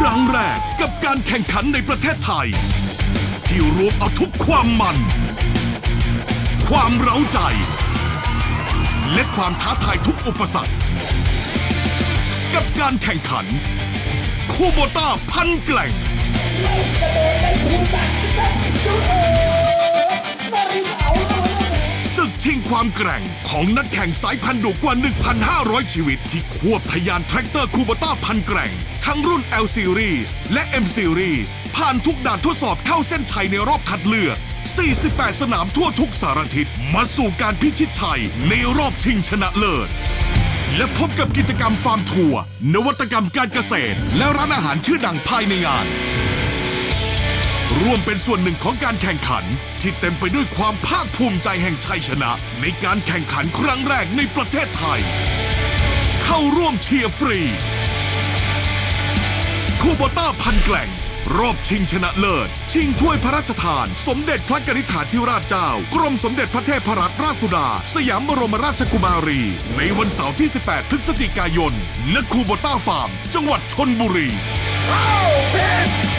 ครั้งแรกกับการแข่งขันในประเทศไทย ที่รวมเอาทุกความมัน ความเร้าใจ และความท้าทายทุกอุปสรรค กับการแข่งขัน คูโบต้าพันแกล่งศึก ชิงความแกร่งของนักแข่งสายพันธุ์ดุกว่า 1,500 ชีวิต ที่ควบทะยานแทรกเตอร์คูบต้าพันแกร่ง ทั้งรุ่น L Series และ M Series ผ่านทุกด่านทดสอบเข้าเส้นชัยในรอบคัดเลือก 48 สนามทั่วทุกสารทิศมาสู่การพิชิตชัยในรอบชิงชนะเลิศและพบกับกิจกรรมฟาร์มทัวร์นวัตกรรมการเกษตร และร้านอาหารชื่อดังภายในงาน ร่วมเป็นส่วนหนึ่งของการแข่งขัน ที่เต็มไปด้วยความภาคภูมิใจแห่งชัยชนะ ในการแข่งขันครั้งแรกในประเทศไทย เข้าร่วมเชียร์ฟรีคูโบต้าพันแกล่ง รอบชิงชนะเลิศ ชิงถ้วยพระราชทาน สมเด็จพระกนิษฐาธิราชเจ้า กรมสมเด็จพระเทพรัตนราชสุดา สยามบรมราชกุมารี ในวันเสาร์ที่ 18 พฤศจิกายนณคูโบต้าฟาร์ม จังหวัดชนบุรีเข้าเพชรไทย